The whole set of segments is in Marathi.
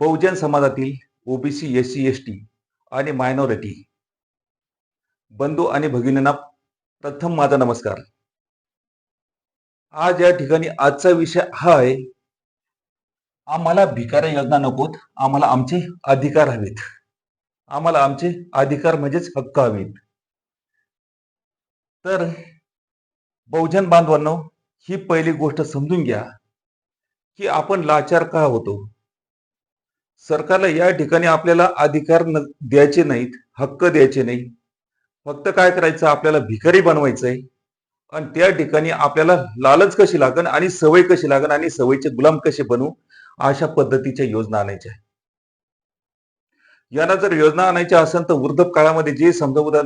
बहुजन समाजातील OBC S C S T आणि मायनॉरिटी बंधू आणि भगिनींना प्रथम माझा नमस्कार. आज या ठिकाणी आजचा विषय हा आहे आम्हाला भिकाऱ्या योजना नकोत आम्हाला आमचे अधिकार हवेत. आम्हाला आमचे अधिकार म्हणजेच हक्क हवेत. तर बहुजन बांधवांनो ही पहिली गोष्ट समजून घ्या की आपण लाचार का होतो? सरकारला या ठिकाणी आपल्याला अधिकार न- द्यायचे नाहीत हक्क द्यायचे नाही. फक्त काय करायचं? आपल्याला भिकारी आहे आणि त्या ठिकाणी आपल्याला लालच कशी लागण आणि सवय कशी लागण आणि सवयीचे गुलाम कसे बनवू अशा पद्धतीच्या योजना आणायच्या यांना जर योजना आणायच्या असेल तर वृद्ध काळामध्ये जे समजा उदा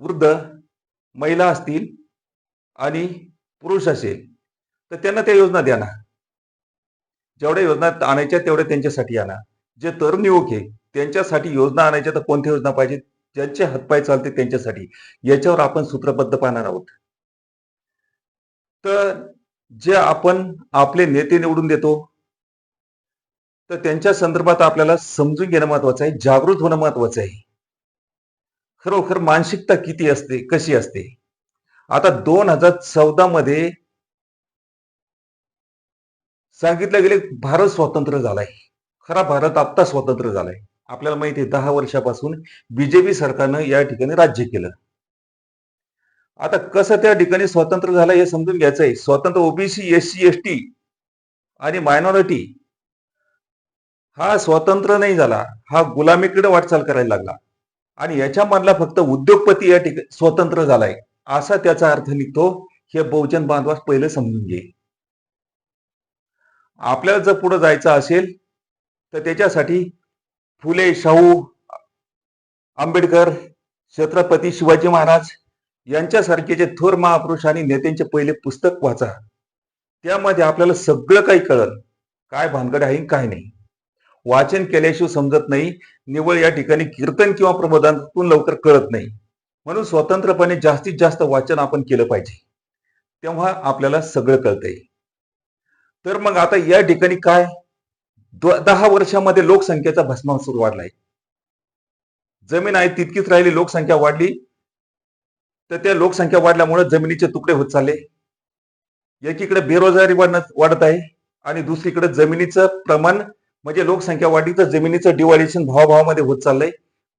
वृद्ध महिला असतील आणि पुरुष असेल तर त्यांना त्या योजना द्या ना. जेवढ्या योजना आणायच्या तेवढ्या त्यांच्यासाठी आणा. जे तरुण युवक आहे त्यांच्यासाठी योजना आणायच्या तर कोणत्या योजना पाहिजे? ज्यांचे हातपाय चालते त्यांच्यासाठी. याच्यावर आपण सूत्रबद्ध पाहणार आहोत. तर जे आपण आपले नेते निवडून देतो तर त्यांच्या संदर्भात आपल्याला समजून घेणं महत्वाचं आहे जागृत होणं महत्वाचं आहे. खरोखर मानसिकता किती असते कशी असते? आता दोन हजार चौदा मध्ये सांगितलं गेले भारत स्वतंत्र झालाय. खरा भारत आत्ता स्वतंत्र झालाय. आपल्याला माहिती आहे दहा वर्षापासून बीजेपी सरकारनं या ठिकाणी राज्य केलं. आता कसं त्या ठिकाणी स्वतंत्र झालं हे समजून घ्यायचं आहे. स्वतंत्र OBC S C S T आणि मायनॉरिटी हा स्वतंत्र नाही झाला. हा गुलामीकडे वाटचाल करायला लागला. आणि याच्यामधला फक्त उद्योगपती या ठिकाणी स्वतंत्र झालाय. असा त्याचा अर्थ निघतो. हे बहुजन बांधवास पहिले समजून घे. आपल्याला जर पुढे जायचं असेल तर त्याच्यासाठी फुले शाहू आंबेडकर छत्रपती शिवाजी महाराज यांच्यासारखे जे थोर महापुरुष आणि नेत्यांचे पहिले पुस्तक वाचा. त्यामध्ये आपल्याला सगळं काही कळल काय भानगड आहे काय नाही. वाचन केल्याशिवाय समजत नाही निवळ या ठिकाणी कीर्तन किंवा प्रबोधनातून लवकर कळत नाही. म्हणून स्वतंत्रपणे जास्तीत जास्त वाचन आपण केलं पाहिजे. तेव्हा आपल्याला सगळं कळतंय. तर मग आता या ठिकाणी काय? दहा वर्षामध्ये लोकसंख्येचा भस्मासूर वाढलाय. जमीन आहे तितकीच राहिली लोकसंख्या वाढली. तर त्या लोकसंख्या वाढल्यामुळे जमिनीचे तुकडे होत चालले. एकीकडे बेरोजगारी वाढत आहे आणि दुसरीकडे जमिनीचं प्रमाण म्हणजे लोकसंख्या वाढली तर जमिनीचं डिव्हायडेशन भावाभावामध्ये होत चाललंय.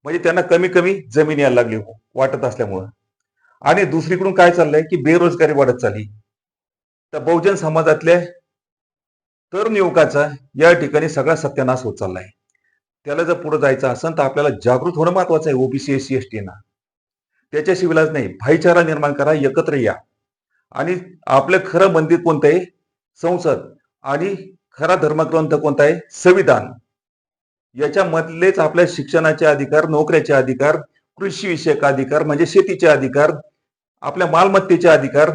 म्हणजे त्यांना कमी कमी जमीन यायला लागली हो, वाटत असल्यामुळं. आणि दुसरीकडून काय चाललंय की बेरोजगारी वाढत चालली. तर बहुजन समाजातल्या तरुण युवकाचा या ठिकाणी सगळा सत्यानाश होत चाललाय. त्याला जर पुढे जायचं असेल तर आपल्याला जागृत होणं महत्वाचं आहे ओबीसी एस सी एस टीना ना. नाही भाईचारा निर्माण करा एकत्र या. आणि आपलं खरं मंदिर कोणतं आहे? संसद. आणि खरा धर्मग्रंथ कोणता आहे? संविधान. याच्यामधलेच आपल्या शिक्षणाचे अधिकार नोकऱ्याचे अधिकार कृषी विषयक अधिकार म्हणजे शेतीचे अधिकार आपल्या मालमत्तेचे अधिकार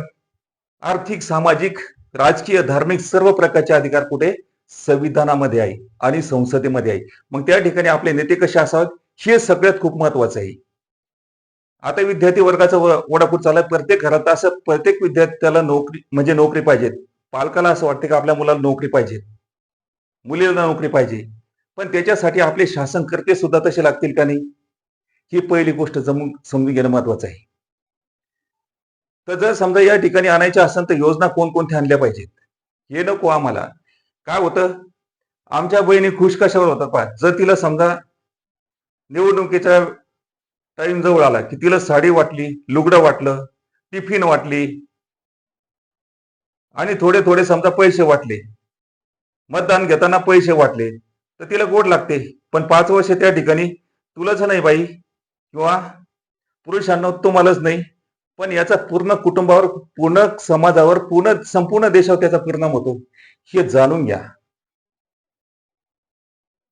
आर्थिक सामाजिक राजकीय धार्मिक सर्व प्रकारचे अधिकार कुठे? संविधानामध्ये आहे आणि संसदेमध्ये आहे. मग त्या ठिकाणी आपले नेते कसे असावेत? हे सगळ्यात खूप महत्वाचं आहे. आता विद्यार्थी वर्गाचा वडापूर चालला प्रत्येक घरात असं प्रत्येक विद्यार्थ्याला नोकरी म्हणजे नोकरी पाहिजेत. पालकाला असं वाटतं की आपल्या मुलाला नोकरी पाहिजे. मुलीला नोकरी पाहिजे. पण त्याच्यासाठी आपले शासन करते सुद्धा तसे लागतील का नाही? ही पहिली गोष्ट जमून समजून घेणं महत्वाचं आहे. तर जर समजा या ठिकाणी आणायच्या असेल तर योजना कोणकोणत्या आणल्या पाहिजेत? हे नको आम्हाला काय होतं? आमच्या बहिणी खुश कशावर होतात पहा. जर तिला समजा निवडणुकीचा टाइम जवळ आला की तिला साडी वाटली लुगडं वाटलं टिफिन वाटली आणि थोडे थोडे समजा पैसे वाटले मतदान घेताना पैसे वाटले तर तिला गोड लागते. पण पाच वर्ष त्या ठिकाणी तुलाच नाही बाई किंवा पुरुषांना तुम्हालाच नाही. पण याचा पूर्ण कुटुंबावर पूर्ण समाजावर पूर्ण संपूर्ण देशावर त्याचा परिणाम होतो. हे जाणून घ्या.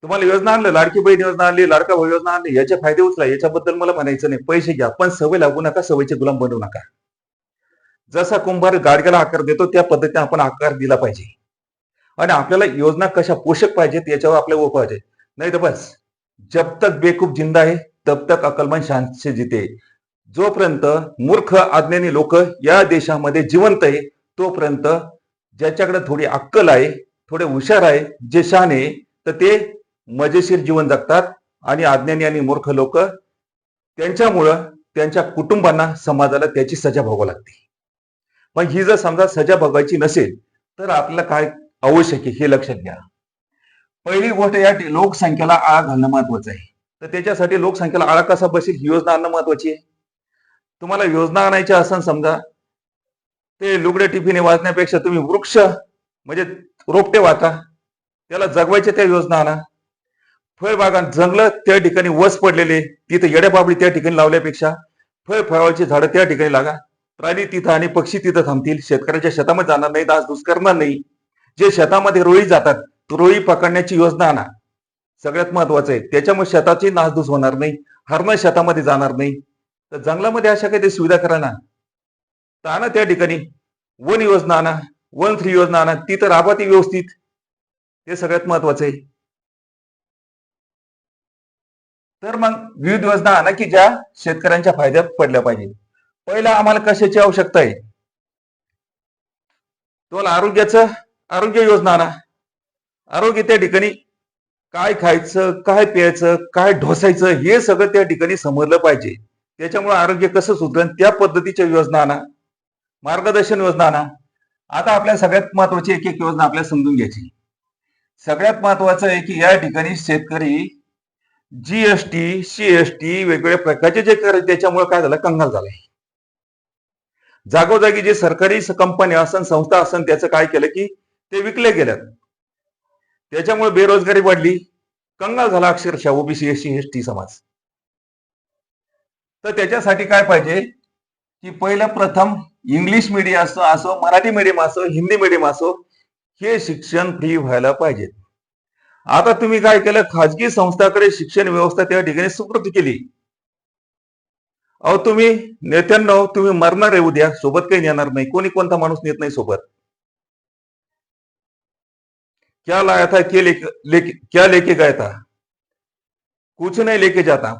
तुम्हाला योजना आणलं लाडकी बहीण योजना आणली लाडका भाऊ योजना आणली याचे फायदे उचला याच्याबद्दल मला म्हणायचं नाही. पैसे घ्या पण सवय लागू नका सवयीचे गुलाम बनवू नका. जसा कुंभार गाडग्याला आकार देतो त्या पद्धतीने आपण आकार दिला पाहिजे. आणि आपल्याला योजना कशा पोषक पाहिजेत याच्यावर आपल्या उपाय पाहिजे नाही तर बस जब तक बेकूफ जिंदा आहे तब तक अकलमन शांत से जिते. जोपर्यंत मूर्ख अज्ञानी लोक या देशामध्ये जिवंत आहे तोपर्यंत ज्याच्याकडे थोडी अक्कल आहे थोडे हुशार आहे जे शान आहे तर ते मजेशीर जीवन जगतात. आणि अज्ञानी आणि मूर्ख लोक त्यांच्यामुळं त्यांच्या कुटुंबांना समाजाला त्याची सजा भोगावी लागते. पण ही जर समजा सजा भोगायची नसेल तर आपल्याला काय आवश्यक आहे हे लक्षात घ्या. पहिली गोष्ट या लोकसंख्येला आळा घालणं महत्वाचं आहे. तर त्याच्यासाठी लोकसंख्येला आळा कसा बसेल? ही योजना आणणं महत्वाची आहे. तुम्हाला योजना आणायच्या असन समजा ते लुगडे टिफिने वाचण्यापेक्षा तुम्ही वृक्ष म्हणजे रोपटे वाचा त्याला जगवायच्या त्या योजना आणा. फळबागान जंगल त्या ठिकाणी वस पडलेले तिथे येड्यापापडी त्या ठिकाणी लावल्यापेक्षा फळ फळाची झाडं त्या ठिकाणी लागा. प्राणी तिथं आणि पक्षी तिथं थांबतील शेतकऱ्यांच्या शेतामध्ये जाणार नाही दासदूस करणार नाही. जे शेतामध्ये रोळी जातात रोळी पकडण्याची योजना आणा. सगळ्यात महत्वाचं आहे त्याच्यामुळे शेताची नासधूस होणार नाही हरणं शेतामध्ये जाणार नाही. तर जंगलामध्ये अशा काही सुविधा करा ना. तर आणा त्या ठिकाणी. वन योजना आणा वन थ्री योजना आणा. ती तर राबा ती व्यवस्थित. हे सगळ्यात महत्वाचं आहे. तर मग विविध योजना आणा की ज्या शेतकऱ्यांच्या फायद्यात पडल्या पाहिजे. पहिला आम्हाला कशाची आवश्यकता आहे? तुम्हाला आरोग्याचं आरोग्य योजना आणा. आरोग्य त्या ठिकाणी काय खायचं काय प्यायचं काय ढोसायचं हे सगळं त्या ठिकाणी समजलं पाहिजे. त्याच्यामुळे आरोग्य कसं सुधरेल त्या पद्धतीच्या योजना आणा. मार्गदर्शन योजना आणा. आता आपल्या सगळ्यात महत्वाची एक एक योजना आपल्याला समजून घ्यायची. सगळ्यात महत्वाचं आहे की या ठिकाणी शेतकरी जीएसटी सीएसटी वेगवेगळ्या प्रकारचे जे कर त्याच्यामुळे काय झालं? कंगाल झालंय जागोजागी जे सरकारी कंपन्या असन संस्था असन त्याचं काय केलं की ते विकले गेल्यात. त्याच्यामुळे बेरोजगारी वाढली. कंगाल झाला अक्षरशः ओबीसी एससी एस टी समाज. तर त्याच्यासाठी काय पाहिजे? की पहिलं प्रथम इंग्लिश मिडियम असो असो मराठी मीडियम असो हिंदी मीडियम असो हे शिक्षण फ्री व्हायला पाहिजे. आता तुम्ही काय केलं? खाजगी संस्थाकडे शिक्षण व्यवस्था त्या ठिकाणी सुकृत केली. अहो तुम्ही नेत्यांना तुम्ही मरणार आहे उद्या. सोबत काही नेणार नाही. कोणी कोणता माणूस नेत नाही सोबत. क्या लाया था? क्या लेके, लेके क्या लेके गया था? कुछ नाही लेके जाता.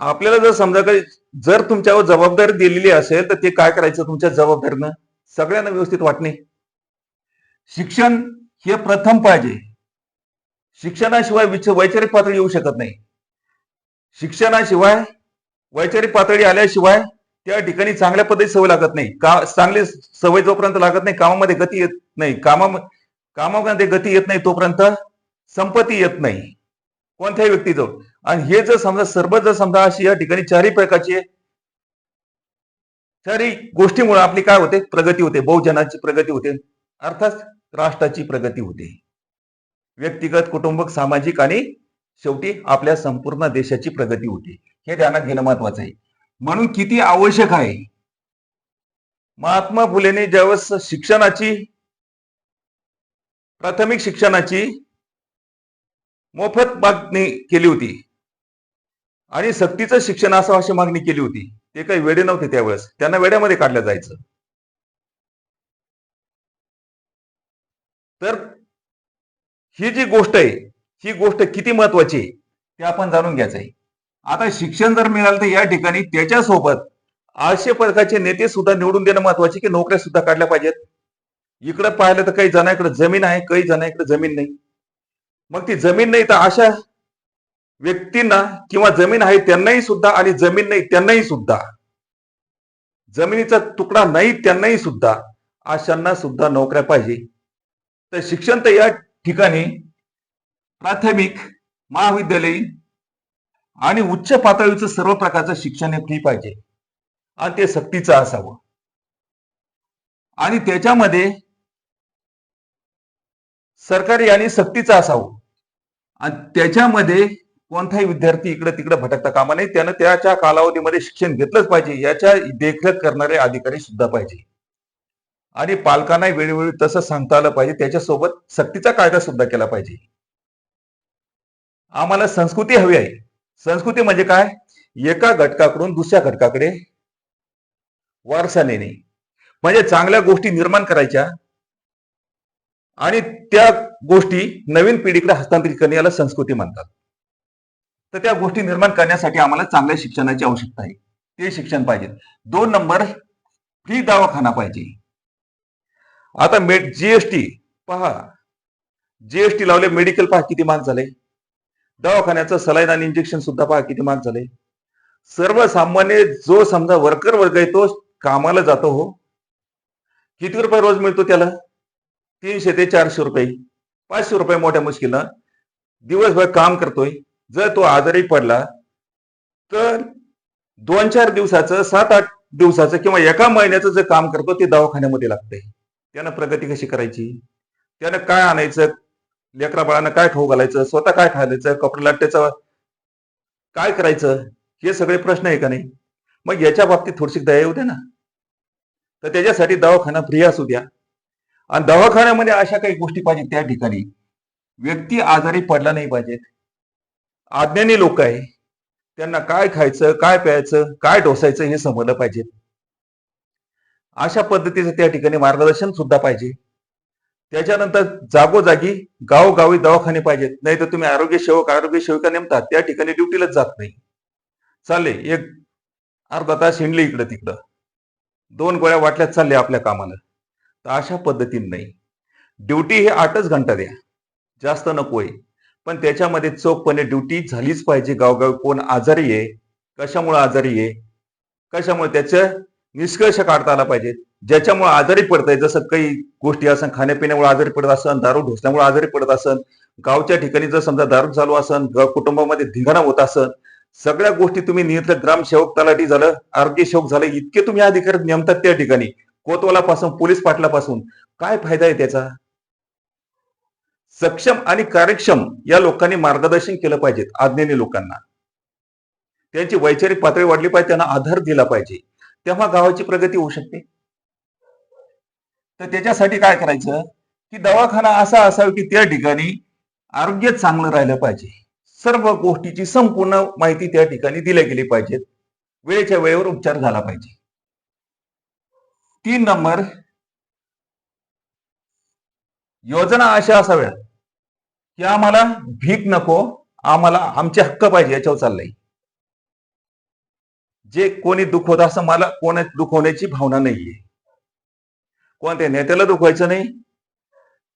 आपल्याला जर समजा काही जर तुमच्यावर जबाबदारी दिलेली असेल तर ते काय करायचं तुमच्या जबाबदारीनं? सगळ्यांना व्यवस्थित वाटणे. शिक्षण हे प्रथम पाहिजे. शिक्षणाशिवाय वैचारिक पातळी येऊ शकत नाही. शिक्षणाशिवाय वैचारिक पातळी आल्याशिवाय त्या ठिकाणी चांगल्या पद्धती सवय लागत नाही. का चांगली सवय जोपर्यंत लागत नाही कामामध्ये गती येत नाही. कामा कामामध्ये गती येत नाही तोपर्यंत संपत्ती येत नाही. कोणत्याही व्यक्तीजवळ आणि हे जर समजा सर्व जर समजा अशी या ठिकाणी चारही प्रकारचे चारही गोष्टीमुळे आपली काय होते? प्रगती होते बहुजनाची प्रगती होते अर्थात राष्ट्राची प्रगती होते. व्यक्तिगत कुटुंबक सामाजिक आणि शेवटी आपल्या संपूर्ण देशाची प्रगती होते. हे ध्यानात घेणं महत्वाचं आहे. म्हणून किती आवश्यक आहे? महात्मा फुलेने ज्यावेळेस शिक्षणाची प्राथमिक शिक्षणाची मोफत मागणी केली होती आणि सक्तीचं शिक्षण असं अशी मागणी केली होती. ते काही वेडे नव्हते त्यावेळेस. त्यांना वेड्यामध्ये काढलं जायचं. तर ही जी गोष्ट आहे ही गोष्ट किती महत्वाची आहे ते आपण जाणून घ्यायचं आहे. आता शिक्षण जर मिळालं तर या ठिकाणी त्याच्यासोबत असे प्रकारचे नेते सुद्धा निवडून देणं महत्त्वाचे की नोकऱ्या सुद्धा काढल्या पाहिजेत. इकडे पाहिलं तर काही जणांकडे जमीन आहे काही जणांकडे जमीन नाही. मग ती जमीन नाही तर अशा व्यक्तींना किंवा जमीन आहे त्यांनाही सुद्धा आणि जमीन नाही त्यांनाही सुद्धा. जमिनीचा तुकडा नाही त्यांनाही सुद्धा. अशांना सुद्धा नोकऱ्या पाहिजे. तर शिक्षण तर या ठिकाणी प्राथमिक महाविद्यालयीन आणि उच्च पातळीचं सर्व प्रकारचं शिक्षण हे फ्री पाहिजे. आणि ते सक्तीचं असावं. आणि त्याच्यामध्ये सरकारी आणि सक्तीचं असावं. आणि त्याच्यामध्ये कोणताही विद्यार्थी इकडे तिकडे भटकता कामा नाही त्यानं त्याच्या कालावधीमध्ये शिक्षण घेतलंच पाहिजे. याच्या देखरेख करणारे अधिकारी सुद्धा पाहिजे. आणि पालकांना वेळोवेळी तसं सांगता आलं पाहिजे. त्याच्यासोबत सक्तीचा कायदा सुद्धा केला पाहिजे. आम्हाला संस्कृती हवी आहे. संस्कृती म्हणजे काय? एका घटकाकडून दुसऱ्या घटकाकडे वारसा नेणे. म्हणजे चांगल्या गोष्टी निर्माण करायच्या. आणि त्या गोष्टी नवीन पिढीकडे हस्तांतरित करणे याला संस्कृती म्हणतात. तर त्या गोष्टी निर्माण करण्यासाठी आम्हाला चांगल्या शिक्षणाची आवश्यकता आहे. ते शिक्षण पाहिजे. दोन नंबर फ्री दवाखाना पाहिजे. आता मेट जीएसटी पहा. जीएसटी लावले मेडिकल पहा किती महाग झाले दवाखान्याचं सलाईन आणि इंजेक्शन सुद्धा पहा किती महाग झाले सर्वसामान्य जो समजा वर्कर वर्ग आहे तो कामाला जातो हो. किती रुपये रोज मिळतो त्याला? तीनशे ते चारशे रुपये. पाचशे रुपये मोठ्या मुश्किलनं. दिवसभर काम करतोय. जर तो आजारी पडला तर दोन चार दिवसाचं सात आठ दिवसाचं किंवा एका महिन्याचं जे काम करतो ते दवाखान्यामध्ये लागतंय. त्यानं प्रगती कशी करायची? त्यानं काय आणायचं? लेकरा बाळांना काय खाऊ घालायचं? स्वतः काय खायचं कपडे लाट्याचं काय करायचं? हे सगळे प्रश्न आहे का नाही? मग याच्या बाबतीत थोडीशी दया येऊ दे ना. तर त्याच्यासाठी दवाखाना फ्री असू द्या. आणि दवाखान्यामध्ये अशा काही गोष्टी पाहिजे त्या ठिकाणी. व्यक्ती आजारी पडला नाही पाहिजेत. अज्ञानी लोक आहे. त्यांना काय खायचं काय प्यायचं काय डोसायचं हे समजलं पाहिजे. अशा पद्धतीचं त्या ठिकाणी मार्गदर्शन सुद्धा पाहिजे. त्याच्यानंतर जागोजागी गावोगावी दवाखाने पाहिजेत. नाही तर तुम्ही आरोग्य सेवक आरोग्य सेविका नेमतात त्या ठिकाणी ड्युटीलाच जात नाही. चालले एक अर्धा तास हिंडले इकडं तिकडं. दोन गोळ्या वाटल्यात चालले आपल्या कामाला. तर अशा पद्धतीने नाही. ड्युटी हे आठच घंटा द्या. जास्त नको आहे पण त्याच्यामध्ये चोखपणे ड्युटी झालीच पाहिजे. गावगाव कोण आजारी आहे? कशामुळे आजारी आहे? कशामुळे त्याचं निष्कर्ष काढता आला पाहिजे? ज्याच्यामुळे आजारी पडतंय जसं काही गोष्टी असन खाण्यापिण्यामुळे आजारी पडत असन दारू ढोसल्यामुळे आजारी पडत असन गावच्या ठिकाणी जर समजा दारू चालू असन कुटुंबामध्ये धिंगाणा होत असन सगळ्या गोष्टी तुम्ही नियंत्रण ग्रामसेवक तलाठी झालं आरोग्य सेवक झालं इतके तुम्ही अधिकारी नेमतात त्या ठिकाणी कोतवालापासून पोलीस पाटलापासून. काय फायदा आहे त्याचा? सक्षम आणि कार्यक्षम या लोकांनी मार्गदर्शन केलं पाहिजे आज्ञेने लोकांना. त्यांची वैचारिक पातळी वाढली पाहिजे त्यांना आधार दिला पाहिजे. तेव्हा गावाची प्रगती होऊ शकते. तर त्याच्यासाठी काय करायचं? की दवाखाना असा असावा की त्या ठिकाणी आरोग्य चांगलं राहिलं पाहिजे. सर्व गोष्टीची संपूर्ण माहिती त्या ठिकाणी दिल्या गेली पाहिजेत वेळेच्या वेळेवर उपचार झाला पाहिजे. तीन नंबर योजना अशा असाव्यात. की आम्हाला भीक नको आम्हाला आमचे हक्क पाहिजे याच्यावर चाललंय. जे कोणी दुखवत असं मला कोणा दुखवण्याची भावना नाहीये. कोणत्या नेत्याला दुखवायचं नाही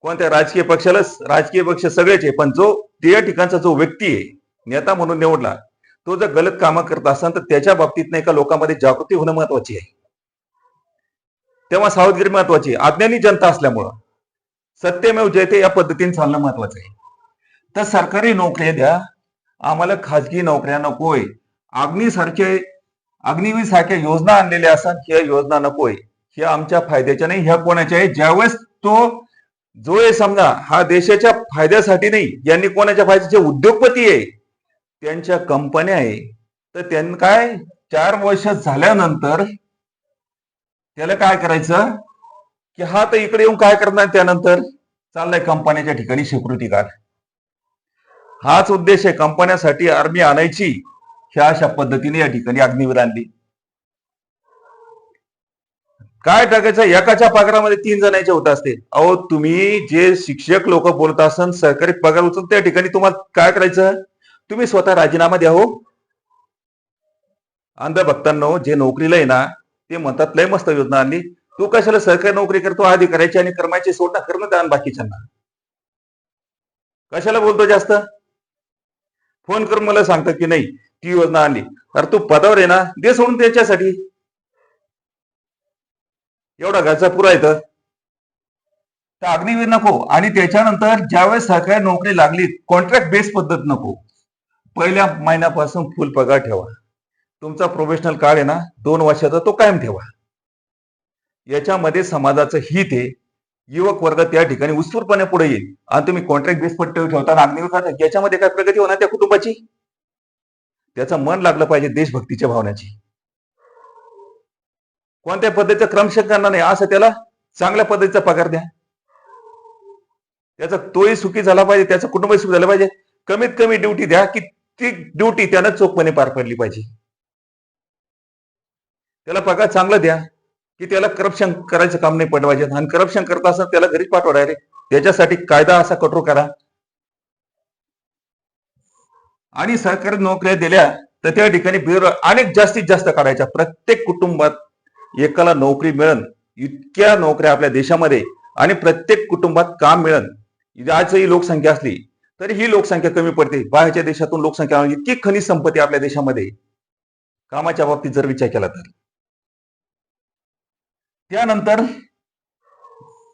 कोणत्या राजकीय पक्षाला राजकीय पक्ष सगळेच आहे पण जो त्या ठिकाणचा जो व्यक्ती आहे नेता म्हणून निवडला तो जर गलत कामं करत असेल तर त्याच्या बाबतीत नाही का लोकांमध्ये जागृती होणं महत्वाची आहे. तेव्हा सावधगिरी महत्वाची आहे. अज्ञानी जनता असल्यामुळं सत्यमेव जयते या पद्धतीने चालणं महत्वाचं आहे. तर सरकारी नोकऱ्या द्या. आम्हाला खाजगी नोकऱ्या नकोय. अग्निसारखे अग्निवीर सारख्या योजना आणलेल्या असतात ह्या योजना नकोय. ह्या आमच्या फायद्याच्या नाही ह्या कोणाच्या आहे? ज्यावेळेस तो जो आहे समजा हा देशाच्या फायद्यासाठी नाही यांनी कोणाच्या फायद्याचे उद्योगपती आहे त्यांच्या कंपन्या आहे तर त्यांना काय? चार वर्ष झाल्यानंतर त्याला काय करायचं? की हा तर इकडे येऊन काय करणार त्यानंतर? चाललाय कंपन्याच्या ठिकाणी सिक्युरिटी गार्ड हाच उद्देश आहे कंपन्यासाठी आर्मी आणायची ह्या अशा पद्धतीने या ठिकाणी अग्निवीर आणली. काय टाकायचं? एकाच्या पगारामध्ये तीन जणांचे होत असते. अहो तुम्ही जे शिक्षक लोक बोलत असन सरकारी पगार उचल त्या ठिकाणी तुम्हाला काय करायचं? तुम्ही स्वतः राजीनामा द्या हो. अंधभक्तांनो जे नोकरीला आहे ना ते म्हणतात लय मस्त योजना आणली. तू कशाला सरकारी नोकरी करतो? आधी करायची आणि कर्माची सोडणं करणं द्या बाकीच्यांना. कशाला बोलतो जास्त? फोन करून मला सांगतात की नाही ती योजना आणली. अरे तू पदावर आहे ना दे सोडून त्याच्यासाठी. एवढा घरचा पुरा येतं तर. अग्निवीर नको. आणि त्याच्यानंतर ज्यावेळेस सरकारी नोकरी लागली कॉन्ट्रॅक्ट बेस पद्धत नको. पहिल्या महिन्यापासून फुल पगार ठेवा. तुमचा प्रोफेशनल काळ आहे ना दोन वर्षाचा तो कायम ठेवा. याच्यामध्ये समाजाचं हित आहे. युवक वर्ग त्या ठिकाणी उत्स्फूर्तपणे पुढे येईल. आणि तुम्ही कॉन्ट्रॅक्ट बेस ठेवताना ठेवता अग्निवीर याच्यामध्ये काय प्रगती होणार त्या कुटुंबाची? त्याचं मन लागलं पाहिजे देशभक्तीच्या भावनाची. कोणत्या पद्धतीचा क्रमशक करणार नाही असं त्याला चांगल्या पद्धतीचा पगार द्या. त्याचा तोही सुखी झाला पाहिजे त्याचं कुटुंबही सुखी झालं पाहिजे. कमीत कमी ड्युटी द्या की ती ड्युटी त्यानं चोखपणे पार पडली पाहिजे. त्याला पगार चांगला द्या. की त्याला करप्शन करायचं काम नाही पडवायचे आणि करप्शन करत असताना त्याला घरीच पाठवा डायरेक्ट त्याच्यासाठी कायदा असा कठोर करा. आणि सरकारी नोकऱ्या दिल्या तर त्या ठिकाणी बेरोजगार अनेक जास्तीत जास्त काढायच्या. प्रत्येक कुटुंबात एकाला नोकरी मिळन इतक्या नोकऱ्या आपल्या देशामध्ये आणि प्रत्येक कुटुंबात काम मिळन. आज ही लोकसंख्या असली तरी ही लोकसंख्या कमी पडते. बाहेरच्या देशातून लोकसंख्या इतकी खनिज संपत्ती आपल्या देशामध्ये. कामाच्या बाबतीत जर विचार केला तर. त्यानंतर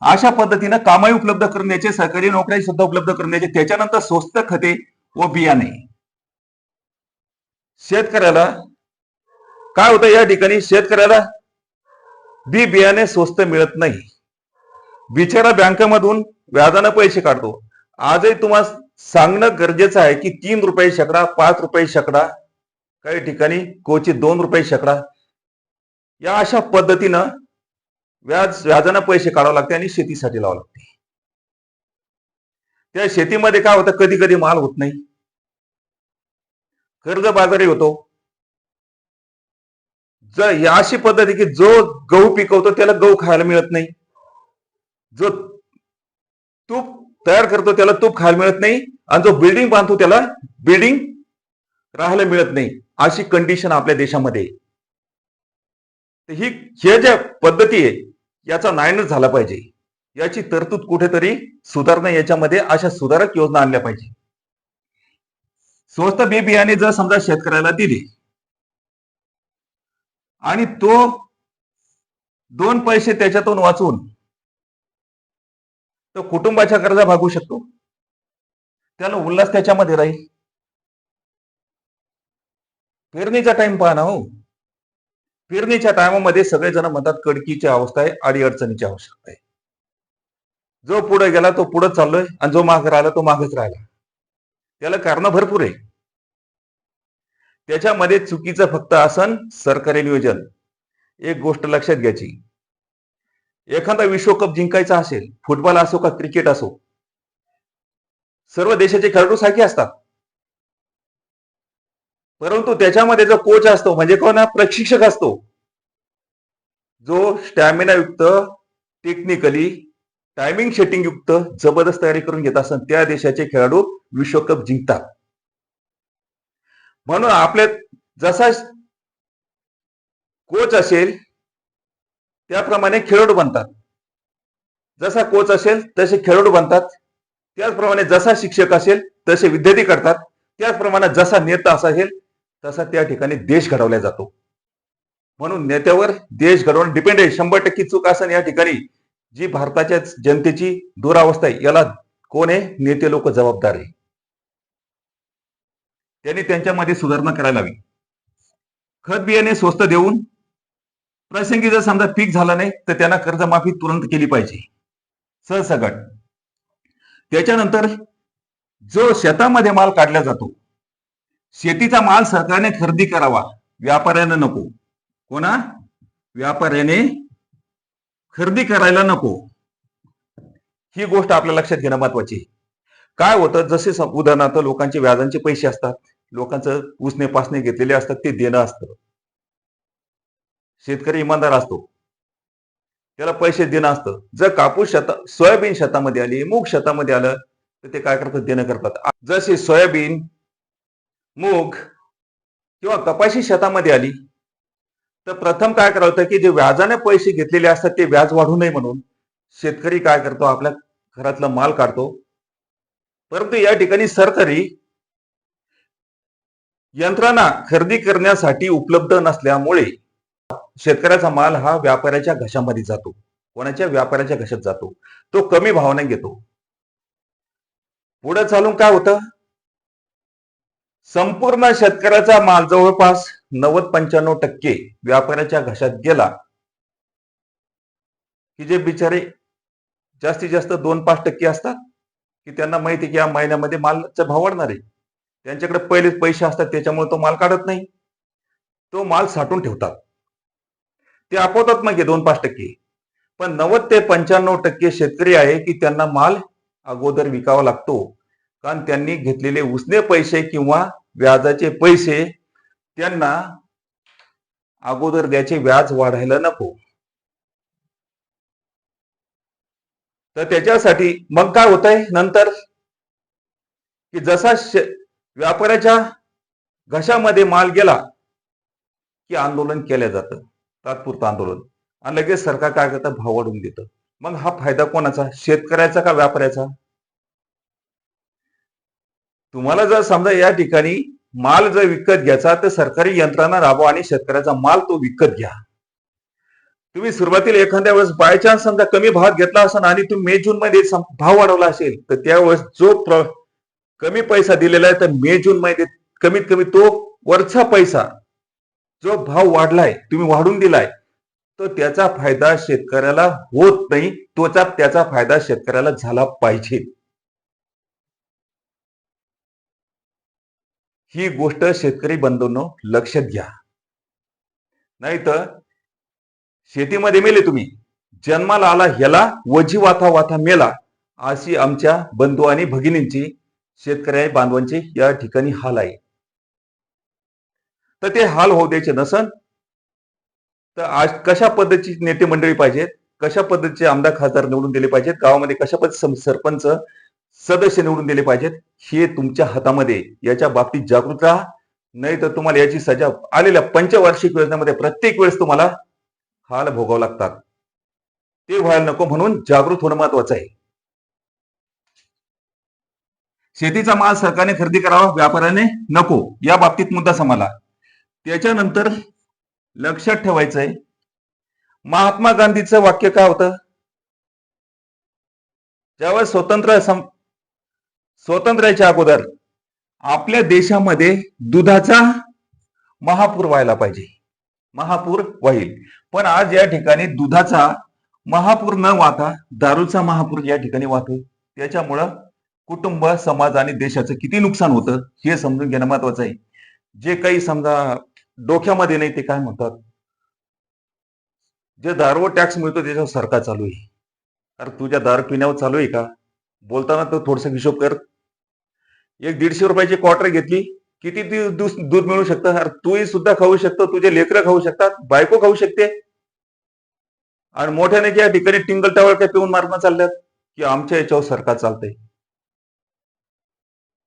अशा पद्धतीनं कामही उपलब्ध करण्याचे सरकारी नोकऱ्या सुद्धा उपलब्ध करण्याचे त्याच्यानंतर स्वस्त खते व बियाणे. शेतकऱ्याला काय होतं या ठिकाणी? शेतकऱ्याला बी बियाणे स्वस्त मिळत नाही. बिचारा बँकेमधून व्याजानं पैसे काढतो. आजही तुम्हाला सांगणं गरजेचं आहे की तीन रुपये शेकडा पाच रुपये शेकडा काही ठिकाणी कोची दोन रुपये शेकडा. या अशा पद्धतीनं व्याज व्याजानं पैसे काढावे लागते आणि शेतीसाठी लावावं लागते. त्या शेतीमध्ये काय होतं? कधी कधी माल होत नाही. कर्ज बाजारी होतो. जर या अशी पद्धत आहे की जो गहू पिकवतो त्याला गहू खायला मिळत नाही. जो तूप तयार करतो त्याला तूप खायला मिळत नाही. आणि जो बिल्डिंग बांधतो त्याला बिल्डिंग राहायला मिळत नाही. अशी कंडिशन आपल्या देशामध्ये ही हे ज्या पद्धती आहे याचा नायनच झाला पाहिजे. याची तरतूद कुठेतरी सुधारणा याच्यामध्ये अशा सुधारक योजना आणल्या पाहिजे. स्वस्त बी बियाणे जर समजा शेतकऱ्याला दिली आणि तो दोन पैसे त्याच्यातून वाचून तो कुटुंबाच्या गरजा भागू शकतो. त्याला उल्हास त्याच्यामध्ये राहील. पेरणीचा टाइम पहा ना हो. पेरणीच्या टायमामध्ये सगळेजण म्हणतात कडकीची अवस्था आहे अडीअडचणीची आवश्यकता आहे. जो पुढे गेला तो पुढे चाललोय आणि जो माग राहिला तो मागच राहिला. त्याला कारण भरपूर आहे. त्याच्यामध्ये चुकीचं फक्त आसन सरकारी नियोजन. एक गोष्ट लक्षात घ्यायची. एखादा विश्वकप जिंकायचा असेल फुटबॉल असो का क्रिकेट असो सर्व देशाचे खेळाडू सारखे असतात. परंतु त्याच्यामध्ये जो कोच असतो म्हणजे कोण? प्रशिक्षक असतो. जो स्टॅमिना युक्त टेक्निकली टायमिंग सेटिंग युक्त जबरदस्त तयारी करून घेत असतात त्या देशाचे खेळाडू विश्वकप जिंकतात. म्हणून आपल्या जसा कोच असेल त्याप्रमाणे खेळाडू बनतात. जसा कोच असेल तसे खेळाडू बनतात. त्याचप्रमाणे जसा शिक्षक असेल तसे विद्यार्थी करतात. त्याचप्रमाणे जसा नेता असेल तसा त्या ठिकाणी देश घडवला जातो. म्हणून नेत्यावर देश घडवणं डिपेंड आहे. शंभर टक्के चूक असेल या ठिकाणी जी भारताच्या जनतेची दुरावस्था आहे याला कोण आहे? नेते लोक जबाबदार आहे. त्यांनी त्यांच्यामध्ये सुधारणा करायला हवी. खत बियाणे स्वस्त देऊन प्रसंगी जर समजा पीक झाला नाही तर त्यांना कर्जमाफी तुरंत केली पाहिजे. सहसगट त्याच्यानंतर जो शेतामध्ये माल काढला जातो शेतीचा माल सरकारने खरेदी करावा. व्यापाऱ्याने नको. कोणा व्यापाऱ्याने खरेदी करायला नको. ही गोष्ट आपल्या लक्षात घेणं महत्वाची काय होतं? जसे उदाहरणार्थ लोकांचे व्याजांचे पैसे असतात. लोकांचं उसने पासने घेतलेले असतात ते देणं असतं. शेतकरी इमानदार असतो. त्याला पैसे देणं असतं. जर कापूस शेता सोयाबीन शेतामध्ये आली मूग शेतामध्ये आलं तर ते काय करतात? देणं करतात. जसे सोयाबीन मूग किंवा कपाशी शेतामध्ये आली तर प्रथम काय करावं होतं की जे व्याजाने पैसे घेतलेले असतात ते व्याज वाढू नये म्हणून शेतकरी काय करतो? आपल्या घरातला माल काढतो. परंतु या ठिकाणी सरकारी यंत्रणा खरेदी करण्यासाठी उपलब्ध नसल्यामुळे शेतकऱ्याचा माल हा व्यापाऱ्याच्या घशामध्ये जातो. कोणाच्या व्यापाऱ्याच्या घशात जातो. तो कमी भावाने घेतो. पुढे चालून काय होतं? संपूर्ण शेतकऱ्याचा माल जवळपास नव्वद पंच्याण्णव टक्के व्यापाऱ्याच्या घशात गेला. की जे बिचारे जास्तीत जास्त दोन पाच टक्के असतात की त्यांना माहिती की या महिन्यामध्ये मालचा भाव वाढणार आहे. त्यांच्याकडे पहिलेच पैसे असतात त्याच्यामुळे तो माल काढत नाही. तो माल साठवून ठेवतात. ते आपवतात मग दोन पाच टक्के. पण नव्वद ते पंच्याण्णव टक्के शेतकरी आहे की त्यांना माल अगोदर विकावा लागतो. कारण त्यांनी घेतलेले उसने पैसे किंवा व्याजाचे पैसे त्यांना अगोदर द्याचे व्याज वाढायला नको. तर त्याच्यासाठी मग काय होत आहे नंतर? की जसा शे- व्यापाऱ्याच्या घशामध्ये माल गेला की आंदोलन केलं जातं तात्पुरतं आंदोलन. आणि लगेच सरकार काय करतं? भाव वाढून देतं. मग हा फायदा कोणाचा? शेतकऱ्याचा का व्यापाऱ्याचा? तुम्हाला जर समजा या ठिकाणी माल जर विकत घ्यायचा तर सरकारी यंत्रणा राबवा आणि शेतकऱ्याचा माल तो विकत घ्या. तुम्ही सुरुवातीला एखाद्या वेळेस बाय चान्स समजा कमी भावात घेतला असेल आणि तुम्ही मे जून मध्ये भाव वाढवला असेल तर त्यावेळेस जो प्र- कमी पैसा दिलेला आहे तर मे जून मध्ये कमीत कमी तो वरचा पैसा जो भाव वाढलाय तुम्ही वाढून दिलाय तो त्याचा फायदा शेतकऱ्याला होत नाही तोचा त्याचा फायदा शेतकऱ्याला झाला पाहिजे. ही गोष्ट शेतकरी बंधूंनो लक्षात घ्या. नाहीतर शेतीमध्ये मेले तुम्ही. जन्माला आला ह्याला वजी वाथा वाथा मेला अशी आमच्या बंधू आणि भगिनींची शेतकरी बांधवांचे या ठिकाणी हाल आहे. तर ते हाल होऊ द्यायचे नसन तर आज कशा पद्धतीची नेते मंडळी पाहिजेत कशा पद्धतीचे आमदार खासदार निवडून दिले पाहिजेत गावामध्ये कशा पद्धती सरपंच सदस्य निवडून दिले पाहिजेत. हे तुमच्या हातामध्ये याच्या बाबतीत जागृत राहा. नाही तर तुम्हाला याची सजा आलेल्या पंचवार्षिक योजनेमध्ये प्रत्येक वेळेस तुम्हाला हाल भोगावं लागतात. ते व्हायला नको म्हणून जागृत होणं महत्वाचं आहे. शेतीचा माल सरकारने खरेदी करावा व्यापाऱ्याने नको. या बाबतीत मुद्दा समाला त्याच्यानंतर लक्षात ठेवायचंय महात्मा गांधीचं वाक्य काय होतं? ज्यावेळेस स्वतंत्र स्वातंत्र्याच्या अगोदर आपल्या देशामध्ये दुधाचा महापूर व्हायला पाहिजे. महापूर व्हाईल. पण आज या ठिकाणी दुधाचा महापूर न वाहता दारूचा महापूर या ठिकाणी वाहतोय त्याच्यामुळं कुटुंब समाज आणि देशाचं किती नुकसान होतं हे समजून घेणं महत्वाचं आहे. जे काही समजा डोक्यामध्ये नाही ते काय म्हणतात? जे दारू टॅक्स मिळतो त्याच्यावर सरकार चालू आहे. अरे तुझ्या दारू पिण्यावर चालू आहे का? बोलताना तो थोडसा हिशोब कर. एक दीडशे रुपयाची क्वार्टर घेतली. किती दूध मिळू शकतं? अरे तूही सुद्धा खाऊ शकतो. तुझे लेकरं खाऊ शकतात. बायको खाऊ शकते. आणि मोठ्याने ज्या ठिकाणी टिंगल टावळ काय पिऊन मारणं चालल्यात की आमच्या याच्यावर सरकार चालतंय.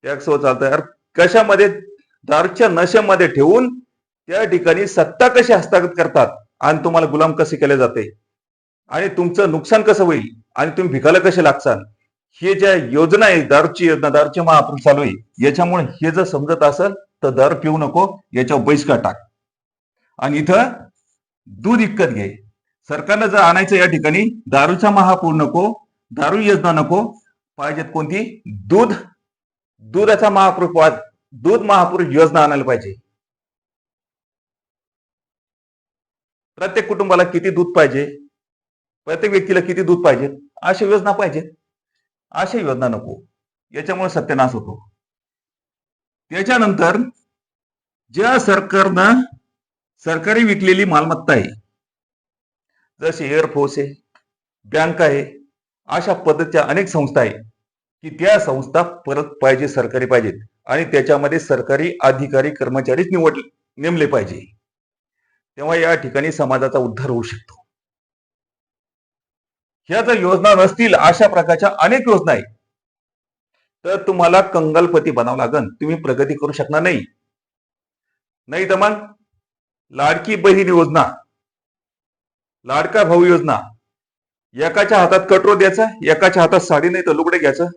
टॅक्सवर चालतंय. अरे कशामध्ये? दारूच्या नशेमध्ये ठेवून त्या ठिकाणी सत्ता कशी हस्तागत करतात? आणि तुम्हाला गुलाम कसे केले जाते? आणि तुमचं नुकसान कसं होईल? आणि तुम्ही भिकाला कसे लागसाल हे ज्या योजना आहे दारूची योजना दारूची महापूर चालू आहे याच्यामुळे हे जर समजत असेल तर दारू पिऊ नको याच्यावर बहिष्कार टाक. आणि इथं दूध विकत घे. सरकारनं जर आणायचं या ठिकाणी दारूचा महापूर नको दारू योजना नको पाहिजेत कोणती? दूध. दुधाचा महापूर दूध महापूर योजना आणायला पाहिजे. प्रत्येक कुटुंबाला किती दूध पाहिजे? प्रत्येक व्यक्तीला किती दूध पाहिजे? अशा योजना पाहिजेत. अशा योजना नको. याच्यामुळे सत्यानाश होतो. त्याच्यानंतर ज्या सरकारनं सरकारी विकलेली मालमत्ता आहे जसे एअरफोर्स आहे बँक आहे अशा पद्धतीच्या अनेक संस्था आहे की त्या संस्था परत पाहिजे सरकारी पाहिजेत. आणि त्याच्यामध्ये सरकारी अधिकारी कर्मचारीच निवड नेमले पाहिजे. तेव्हा या ठिकाणी समाजाचा उद्धार होऊ शकतो. ह्या जर योजना नसतील अशा प्रकारच्या अनेक योजना आहेत. तर तुम्हाला कंगालपती बनावं लागन. तुम्ही प्रगती करू शकणार नाही. नाही तर मग लाडकी बहीण योजना लाडका भाऊ योजना एकाच्या हातात कटरो द्यायचा एकाच्या हातात साडी नाही तर लुगडे घ्यायचं.